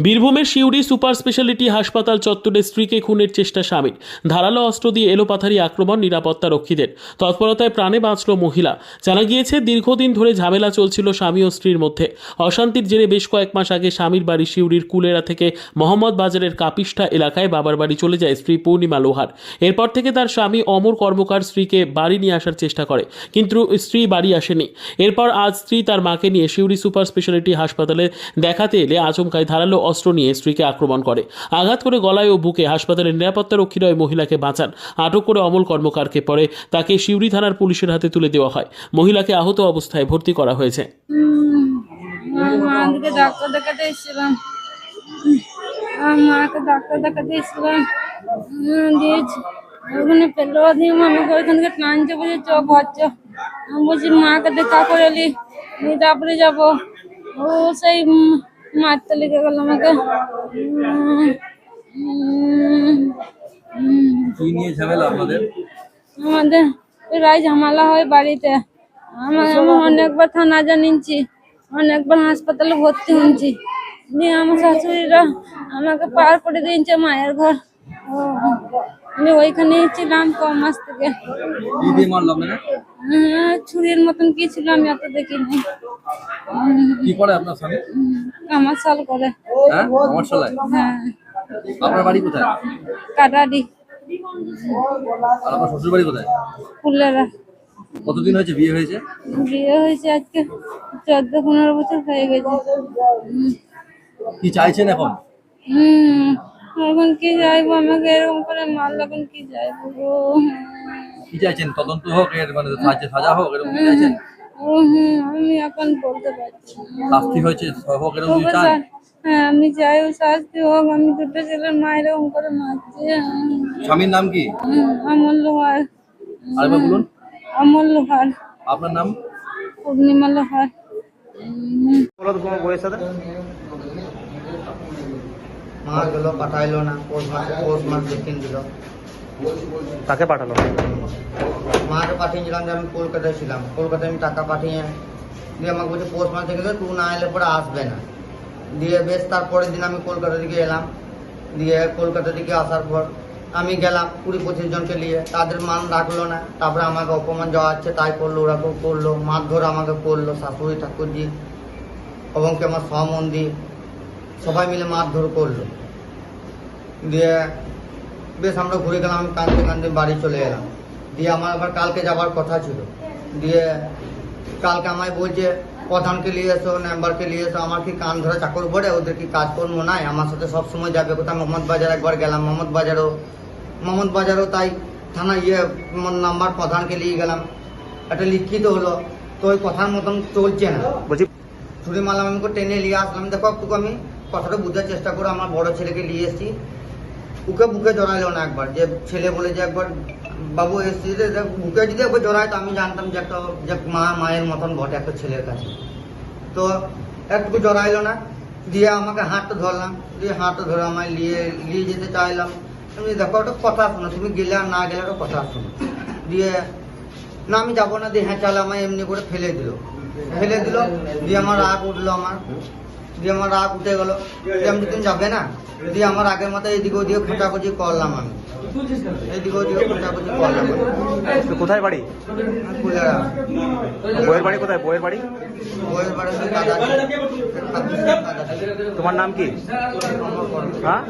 বীরভূমের Suri super speciality হাসপাতাল চত্বরে স্ত্রীকে খুনের চেষ্টা স্বামীর ধারালো অস্ত্র দিয়ে এলোপাথারি আক্রমণ নিরাপত্তা রক্ষীদের তৎপরতায় প্রাণে বাঁচল মহিলা। জানা গিয়েছে, দীর্ঘদিন ধরে ঝামেলা চলছিল স্বামী ও স্ত্রীর মধ্যে। অশান্তির জেরে বেশ কয়েক মাস আগে স্বামীর বাড়ি সিউড়ির কুলেরা থেকে মোহাম্মদ বাজারের কাপিষ্ঠা এলাকায় বাবার বাড়ি চলে যায় স্ত্রী পূর্ণিমা লোহার। এরপর থেকে তার স্বামী অমর কর্মকার স্ত্রীকে বাড়ি নিয়ে আসার চেষ্টা করে, কিন্তু স্ত্রী বাড়ি আসেনি। এরপর আজ স্ত্রী তার মাকে নিয়ে সিউড়ি সুপার স্পেশালিটি হাসপাতালে দেখাতে এলে আচমকায় ধারালো অস্ত্র নিয়ে স্ত্রীকে আক্রমণ করে। আঘাত করে গলায় ও বুকে হাসপাতালের নিরাপত্তা রক্ষীরা ওই মহিলাকে বাঁচান। আটক করে অমল কর্মকারকে পরে তাকে সিউড়ি থানার পুলিশের হাতে তুলে দেওয়া হয়। মহিলাকে আহত অবস্থায় ভর্তি করা হয়েছে। ডাক্তার দেখাতে করে তারপরে যাব। ও সেই মারতে লেগে গেল আমাকে। কি নিয়ে ঝামেলা আপনাদের আমাদের প্রায় ঝামেলা হয় বাড়িতে। আমার আমি অনেকবার থানা জানিয়েছি অনেকবার হাসপাতালে ভর্তি হয়েছি। দিয়ে আমার শাশুড়িরা আমাকে পার করে দিয়েছে মায়ের ঘর। আমি ওইখানেই ছিলাম ক মাস থেকে। হ্যাঁ, ছুরির মতন কি ছিল আমি অত দেখিনি। কি করে আপনার স্বামী? আমার সাল করে। হ্যাঁ? আমার সালায় হ্যাঁ। আপনার বাড়ি কোথায়? কাটারি। আর আপনার শ্বশুর বাড়ি কোথায়? ফুলেরা। কতদিন হয়েছে বিয়ে হয়েছে? বিয়ে হয়েছে আজকে চোদ্দ পনেরো বছর হয়ে গেছে। কি চাইছেন এখন? হুম। এখন কি যাইবো আমাকে এরকম করে মারলো এখন কি যাইবো গো? কি চাইছেন? তদন্ত হোক এর মানে সাজা হোক এরকম কি চাইছেন? আমি এখন বলতে পারছি শাস্তি হয়েছে হোক এরকম চান। হ্যাঁ আমি চাই ও শাস্তি হোক আমি দুটো ছেলের মায়ের এরকম করে মারছি স্বামীর নাম কি? আমল লোহার আরেকবার বলুন। আমল লোহার আপনার নাম? পূর্ণিমা লোহার। বলো তো তোমার বইয়ের সাথে? মা গেল পাঠাইলো না পোস্ট মাস পোস্ট দিল। কাকে পাঠালো? মাকে পাঠিয়েছিলাম যে আমি কলকাতায় ছিলাম। কলকাতায় আমি টাকা পাঠিয়ে দিয়ে আমাকে বলছে, পোস্ট মাস দেখে তুই না এলে পরে আসবে না। দিয়ে বেশ, তারপরের দিন আমি কলকাতা দিকে এলাম। দিয়ে কলকাতা দিকে আসার পর আমি গেলাম কুড়ি পঁচিশ জনকে নিয়ে। তাদের মান রাখল না। তারপরে আমাকে অপমান যাওয়া হচ্ছে তাই করল ওরকম করল, মারধর আমাকে করল, শাশুড়ি ঠাকুরজি এবং কি আমার সম্বন্ধী সবাই মিলে মারধর করল। দিয়ে বেশ আমরা ঘুরে গেলাম আমি কাঁদতে কাঁদতে বাড়ি চলে এলাম। দিয়ে আমার আবার কালকে যাবার কথা ছিল। দিয়ে কালকে আমায় বলছে প্রধানকে নিয়ে এসো মেম্বারকে নিয়ে এসো আমার কি কান ধরা চাকর পড়ে? ওদের কি কাজকর্ম নাই? আমার সাথে সব সময় যাবে কোথাও মোহাম্মদ বাজার একবার গেলাম মোহাম্মদ বাজারও মোহাম্মদ বাজারও তাই থানা ইয়ে নাম্বার প্রধানকে নিয়ে গেলাম। একটা লিখিত হলো তো ওই কথার মতন চলছে না। বলছি ছুরি মারলাম আমি টেনে নিয়ে আসলাম দেখো একটু আমি কথাটা বুঝার চেষ্টা করে আমার বড় ছেলেকে নিয়ে এসেছি। ওকে বুকে জড়াইলো না একবার। যে ছেলে বলে যে একবার বাবু এসছি বুকে যদি একবার জড়ায়, তো আমি জানতাম যে একটা যে মা, মায়ের মতন ঘটে একটা ছেলের কাছে। তো একটু জড়াইলো না, দিয়ে আমাকে হাতটা ধরলাম। দিয়ে হাতটা ধরে আমায় নিয়ে নিয়ে যেতে চাইলাম। তুমি দেখো, একটা কথা শোনো, তুমি গেলে আর না গেলে একটা কথা শোনো। দিয়ে, না, আমি যাব না। দিয়ে হ্যাঁ চাল আমায়, এমনি করে ফেলে দিল। ফেলে দিল, দিয়ে আমার রাগ উঠল আমার। দিয়ে আমার রাগ উঠে গেলো। দিয়ে আমি তুমি যাবে না? দিয়ে আমার আগের মতো এদিকে ওদিকে খোঁচাখুচি করলাম আমি। এদিকে ওদিকে খোঁচাখুচি করলাম কোথায় বাড়ি? বইয়ের বাড়ি কোথায়? বইয়ের বাড়ি? বইয়ের বাড়ি। তোমার নাম কি। হ্যাঁ।